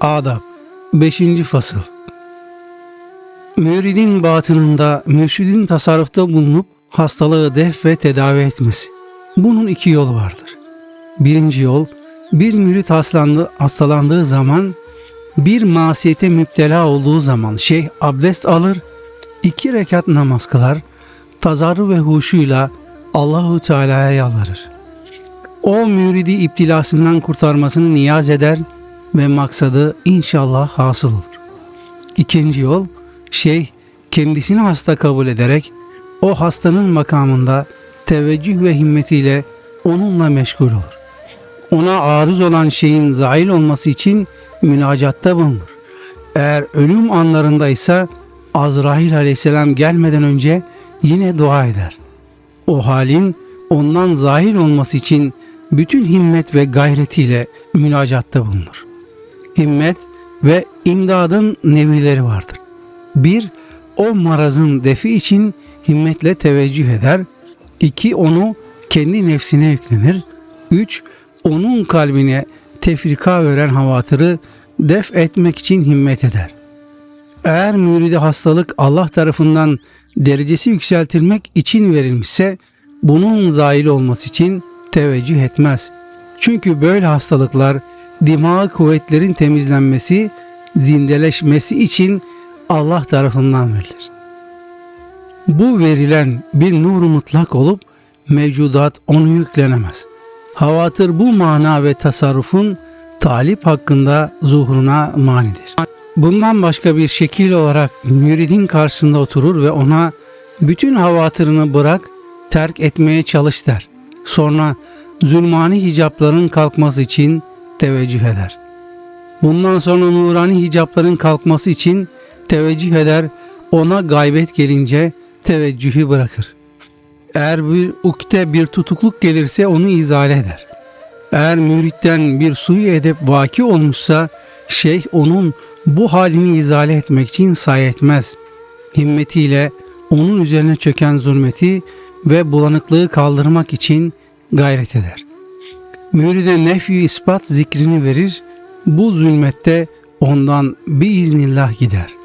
Adab 5. Fasıl Müridin batınında mürşidin tasarrufta bulunup hastalığı def ve tedavi etmesi. Bunun iki yolu vardır. Birinci yol, bir mürit hastalandı, hastalandığı zaman, bir masiyete müptela olduğu zaman şeyh abdest alır, iki rekat namaz kılar, tazarru ve huşuyla Allahu Teala'ya yalvarır. O müridi iptilasından kurtarmasını niyaz eder ve maksadı inşallah hasıl olur. İkinci yol, şeyh kendisini hasta kabul ederek o hastanın makamında teveccüh ve himmetiyle onunla meşgul olur. Ona arız olan şeyin zail olması için münacatta bulunur. Eğer ölüm anlarında ise Azrail aleyhisselam gelmeden önce yine dua eder. O halin ondan zahir olması için bütün himmet ve gayretiyle münacatta bulunur. Himmet ve imdadın nevileri vardır. Bir, o marazın defi için himmetle teveccüh eder. İki, onu kendi nefsine yüklenir. Üç, onun kalbine tefrika veren havatırı def etmek için himmet eder. Eğer müride hastalık Allah tarafından derecesi yükseltilmek için verilmişse bunun zahil olması için teveccüh etmez. Çünkü böyle hastalıklar dimağ kuvvetlerin temizlenmesi, zindeleşmesi için Allah tarafından verilir. Bu verilen bir nuru mutlak olup mevcudat onu yüklenemez. Havatır bu mana ve tasarrufun talip hakkında zuhuruna manidir. Bundan başka bir şekil olarak müridin karşısında oturur ve ona bütün havatırını bırak, terk etmeye çalış der. Sonra zulmani hicapların kalkması için teveccüh eder. Bundan sonra nurani hicapların kalkması için teveccüh eder, ona gaybet gelince teveccühü bırakır. Eğer bir ukte bir tutukluk gelirse onu izale eder. Eğer müritten bir suyu edep vaki olmuşsa şeyh onun bu halini izale etmek için say etmez. Himmetiyle onun üzerine çöken zulmeti ve bulanıklığı kaldırmak için gayret eder. Müride nefyu ispat zikrini verir, bu zulmette ondan biiznillah gider.